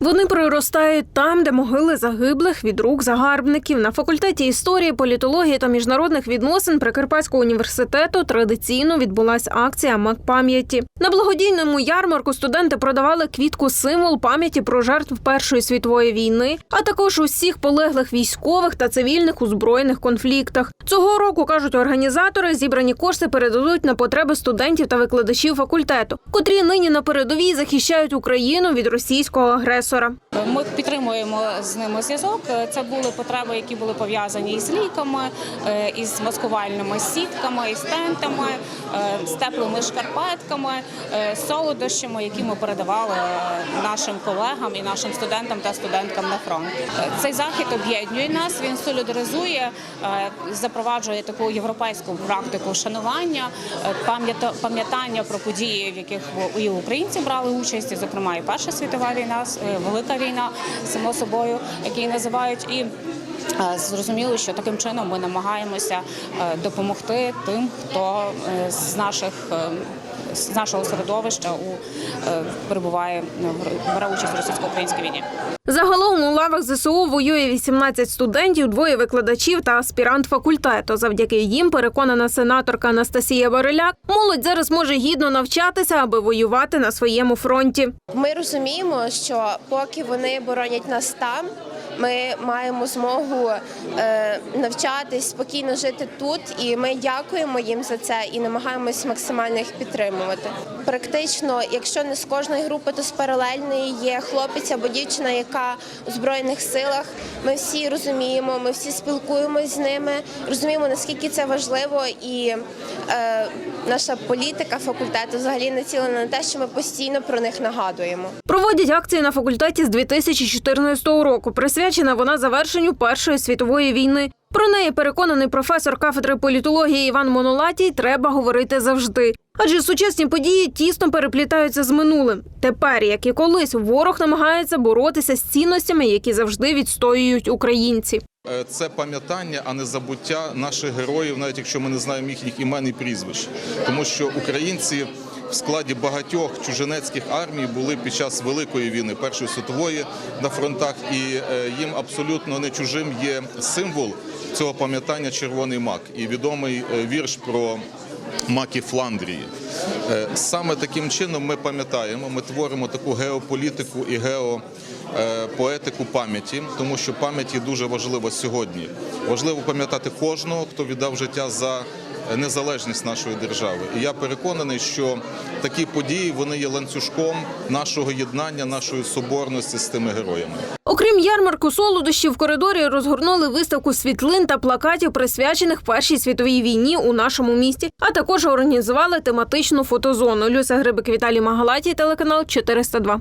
Вони приростають там, де могили загиблих від рук загарбників. На факультеті історії, політології та міжнародних відносин Прикарпатського університету традиційно відбулася акція Мак пам'яті. На благодійному ярмарку студенти продавали квітку символ пам'яті про жертв Першої світової війни, а також усіх полеглих військових та цивільних у збройних конфліктах. Цього року кажуть організатори, зібрані кошти передадуть на потреби студентів та викладачів факультету, котрі нині на передовій захищають Україну від російського агресора. Ми підтримуємо з ними зв'язок. Це були потреби, які були пов'язані із ліками, е, із маскувальними сітками, із тентами, е, з теплими шкарпетками, е, солодощами, які ми передавали нашим колегам і нашим студентам та студенткам на фронт. Цей захід об'єднує нас. Він солідаризує, запроваджує таку європейську практику шанування, пам'ятання про події, в яких і українці брали участь, зокрема, і Перша світова війна, Велика війна, само собою, які її називають, і е, зрозуміло, що таким чином ми намагаємося е, допомогти тим, хто е, з наших з нашого середовища у е, перебуває в- бере участь у російсько-українській війні. Загалом у лавах ЗСУ воює 18 студентів, двоє викладачів та аспірант факультету. Завдяки їм, переконана сенаторка Анастасія Бариляк, молодь зараз може гідно навчатися, аби воювати на своєму фронті. Ми розуміємо, що поки вони боронять нас там, ми маємо змогу е, навчатись, спокійно жити тут, і ми дякуємо їм за це і намагаємось максимально їх підтримувати. Практично, якщо не з кожної групи, то з паралельної є хлопець або дівчина, яка у збройних силах. Ми всі розуміємо, ми всі спілкуємось з ними, розуміємо наскільки це важливо, і е, наша політика факультету взагалі націлена на те, що ми постійно про них нагадуємо. Проводять акцію на факультеті з 2014 року. Присвячена вона завершенню Першої світової війни. Про неї переконаний професор кафедри політології Іван Монолатій треба говорити завжди. Адже сучасні події тісно переплітаються з минулим. Тепер, як і колись, ворог намагається боротися з цінностями, які завжди відстоюють українці. Е, Це пам'ятання, а не забуття наших героїв, навіть якщо ми не знаємо їхніх імен і прізвищ, тому що українці в складі багатьох чужинецьких армій були під час великої війни Першої світової на фронтах, і е, їм абсолютно не чужим є символ цього пам'ятання червоний мак і відомий е, вірш про маки Фландрії. Е, Саме таким чином ми пам'ятаємо, ми творимо таку геополітику і геопоетику пам'яті, тому що пам'ять є дуже важлива сьогодні. Важливо пам'ятати кожного, хто віддав життя за незалежність нашої держави. І я переконаний, що такі події вони є ланцюжком нашого єднання, нашої соборності з тими героями. Окрім ярмарку солодощів, в коридорі розгорнули виставку світлин та плакатів, присвячених Першій світовій війні у нашому місті, а також організували тематичну фотозону. Люся Грибик Віталій Магалатій, телеканал 402.